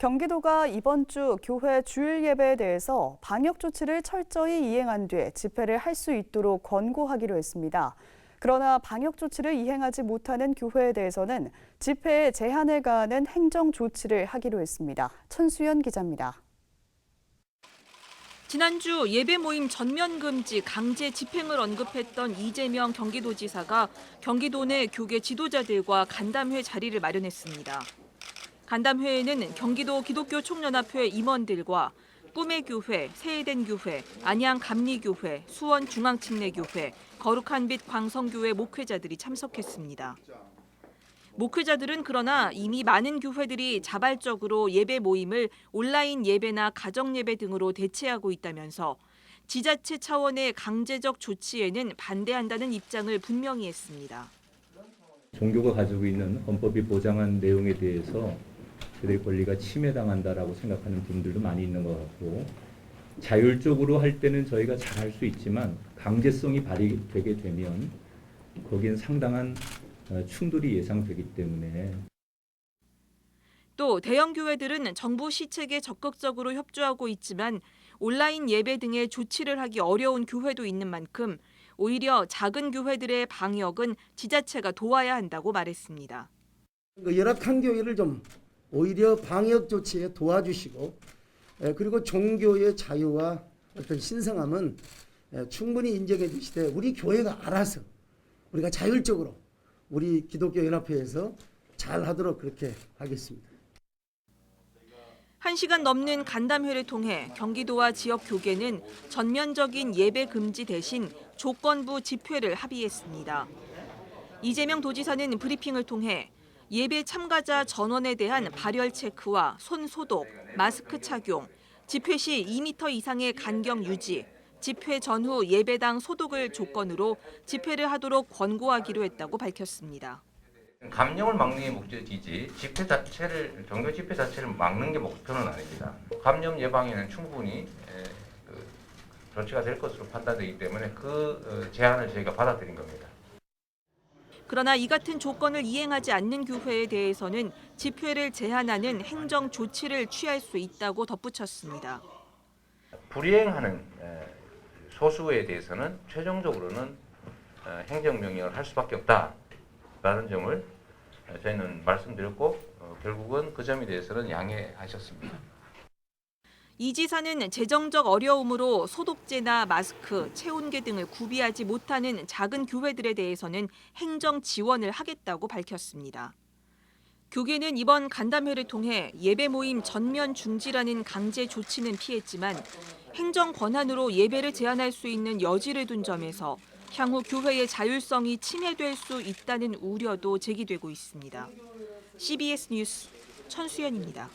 경기도가 이번 주 교회 주일 예배에 대해서 방역 조치를 철저히 이행한 뒤 집회를 할 수 있도록 권고하기로 했습니다. 그러나 방역 조치를 이행하지 못하는 교회에 대해서는 집회에 제한을 가하는 행정 조치를 하기로 했습니다. 천수연 기자입니다. 지난주 예배 모임 전면 금지 강제 집행을 언급했던 이재명 경기도지사가 경기도 내 교계 지도자들과 간담회 자리를 마련했습니다. 간담회에는 경기도 기독교 총연합회 임원들과 꿈의 교회, 새해된 교회, 안양 감리교회, 수원 중앙침례교회, 거룩한 빛 광성교회 목회자들이 참석했습니다. 목회자들은 그러나 이미 많은 교회들이 자발적으로 예배 모임을 온라인 예배나 가정 예배 등으로 대체하고 있다면서 지자체 차원의 강제적 조치에는 반대한다는 입장을 분명히 했습니다. 종교가 가지고 있는 헌법이 보장한 내용에 대해서 그들의 권리가 침해당한다라고 생각하는 분들도 많이 있는 것 같고 자율적으로 할 때는 저희가 잘 할 수 있지만 강제성이 발휘되게 되면 거기엔 상당한 어, 충돌이 예상되기 때문에 또 대형 교회들은 정부 시책에 적극적으로 협조하고 있지만 온라인 예배 등의 조치를 하기 어려운 교회도 있는 만큼 오히려 작은 교회들의 방역은 지자체가 도와야 한다고 말했습니다. 그 열악한 교회를 좀 오히려 방역 조치에 도와주시고 에, 그리고 종교의 자유와 어떤 신성함은 에, 충분히 인정해 주시되 우리 교회가 알아서 우리가 자율적으로 우리 기독교 연합회에서 잘 하도록 그렇게 하겠습니다. 1시간 넘는 간담회를 통해 경기도와 지역 교계는 전면적인 예배 금지 대신 조건부 집회를 합의했습니다. 이재명 도지사는 브리핑을 통해 예배 참가자 전원에 대한 발열 체크와 손 소독, 마스크 착용, 집회 시 2m 이상의 간격 유지, 집회 전후 예배당 소독을 조건으로 집회를 하도록 권고하기로 했다고 밝혔습니다. 감염을 막는 게 목적이지 집회 자체를 종교 집회 자체를 막는 게 목표는 아닙니다. 감염 예방에는 충분히 에, 그 조치가 될 것으로 판단되기 때문에 그 어, 제안을 저희가 받아들인 겁니다. 그러나 이 같은 조건을 이행하지 않는 교회에 대해서는 집회를 제한하는 행정 조치를 취할 수 있다고 덧붙였습니다. 불이행하는 에, 소수에 대해서는 최종적으로는 어, 행정명령을 할 수밖에 없다라는 점을 어, 저희는 말씀드렸고 어, 결국은 그 점에 대해서는 양해하셨습니다. 이 지사는 재정적 어려움으로 소독제나 마스크, 체온계 등을 구비하지 못하는 작은 교회들에 대해서는 행정 지원을 하겠다고 밝혔습니다. 교계는 이번 간담회를 통해 예배 모임 전면 중지라는 강제 조치는 피했지만 행정 권한으로 예배를 제한할 수 있는 여지를 둔 점에서 향후 교회의 자율성이 침해될 수 있다는 우려도 제기되고 있습니다. CBS 뉴스 천수연입니다.